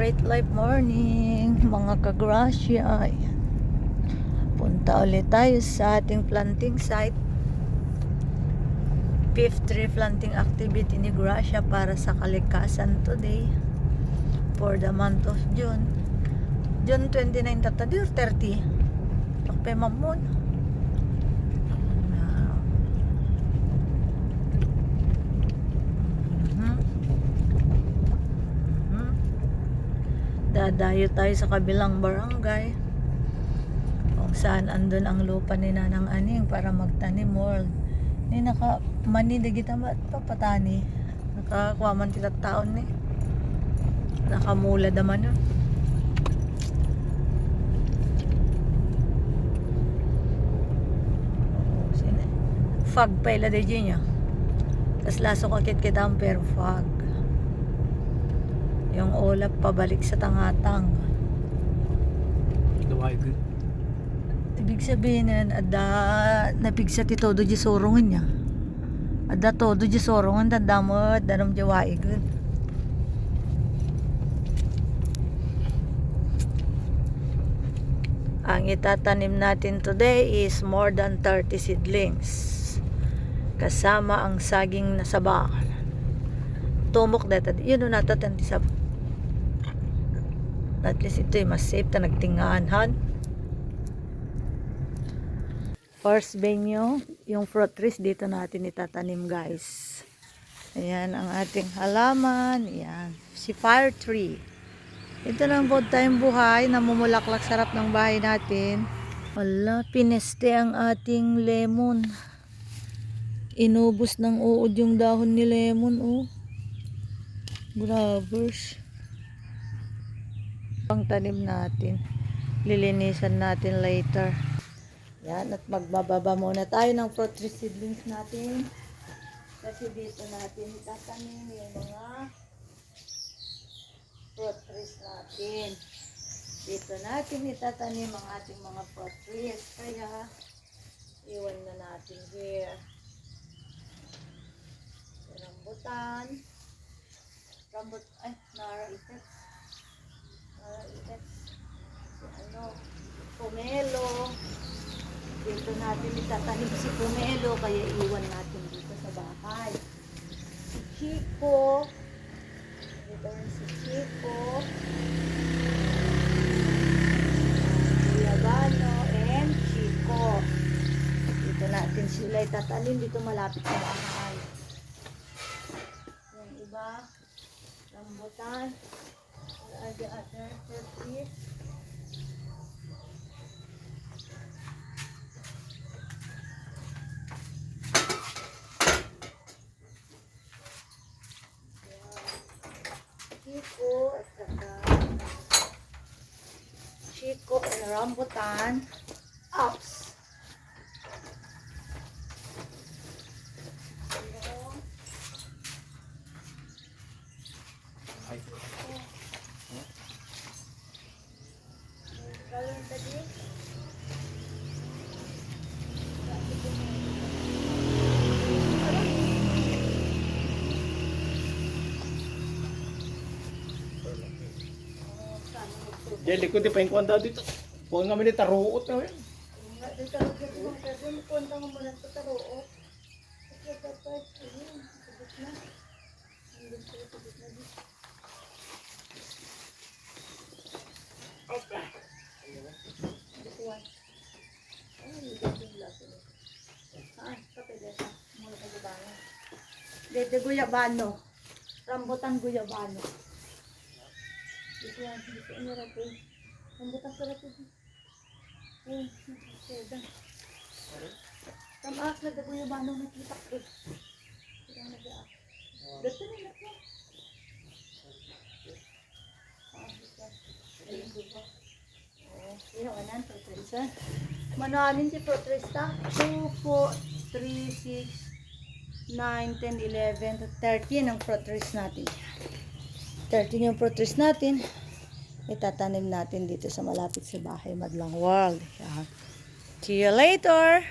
Great Life Morning, mga kagrasya. Punta ulit tayo sa ating planting site. Fifth tree planting activity ni Gracia para sa kalikasan today for the month of June. June 29 tatadi or 30? Takpe mamon. Dadayo tayo sa kabilang barangay kung saan andun ang lupa ni Nanang Aning para magtanim world. Ni naka mani de kita ba papatani. Nakakuha man tila taon ni. Nakamula naman yun. Fog pa ila de. Tas laso kakit kita ang pero fog. Yung ulap pabalik sa tangatang. Good. Ibig sabihin yan, ada napigsa ti todo di sorongan niya. Ada todo di sorongan, dadamot, danam di waigod. Ang itatanim natin today is more than 30 seedlings. Kasama ang saging na sabak. Tumok data. Yun na natatan ti sab. At least ito mas safe ta nagtingaan han. First venue, yung fruit trees dito natin itatanim guys. Ayan ang ating halaman. Ayan. Si fire tree. Ito lang po tayong buhay. Namumulaklak sarap ng bahay natin. Wala, pineste ang ating lemon. Inubos ng uod yung dahon ni lemon, oh. Grabbers. Pang tanim natin. Lilinisan natin later. Yan, at magbababa muna tayo ng fruit tree seedlings natin. Kasi dito natin tatanim yung mga fruit trees natin. Dito natin itatanim ang ating mga fruit trees. Kaya, iwan na natin here. Rambutan. Rambut, ay, nara ipex. Ipex. Si ano, pomelo. Dito natin itatanim si pomelo, kaya iwan natin dito sa bahay. Si Chico. Dito rin si Chico. Guyabano and Chico. Dito natin sila itatanim dito malapit sa bahay. Yung iba, rambutan. The other fruit Chico at saka Chico and rambutan. Ups. Diyan likod di pa yung kwanda dito. Buwan nga minit taruot na yun. Dede guyabano. Rambutan guyabano. Dito yan, dito ano rapo. Rambutan sa rapo. Oh, seda. Tamak na da guyabano nakita ko. Kaya na da. Dito na nan, Patrisa? Mananin si Patrisa? 2, 4, 3, 6, 9, 10, 11, 13 ang fruit trees natin. 13 yung fruit trees natin. Itatanim natin dito sa malapit sa bahay Madlang World. Yan. See you later!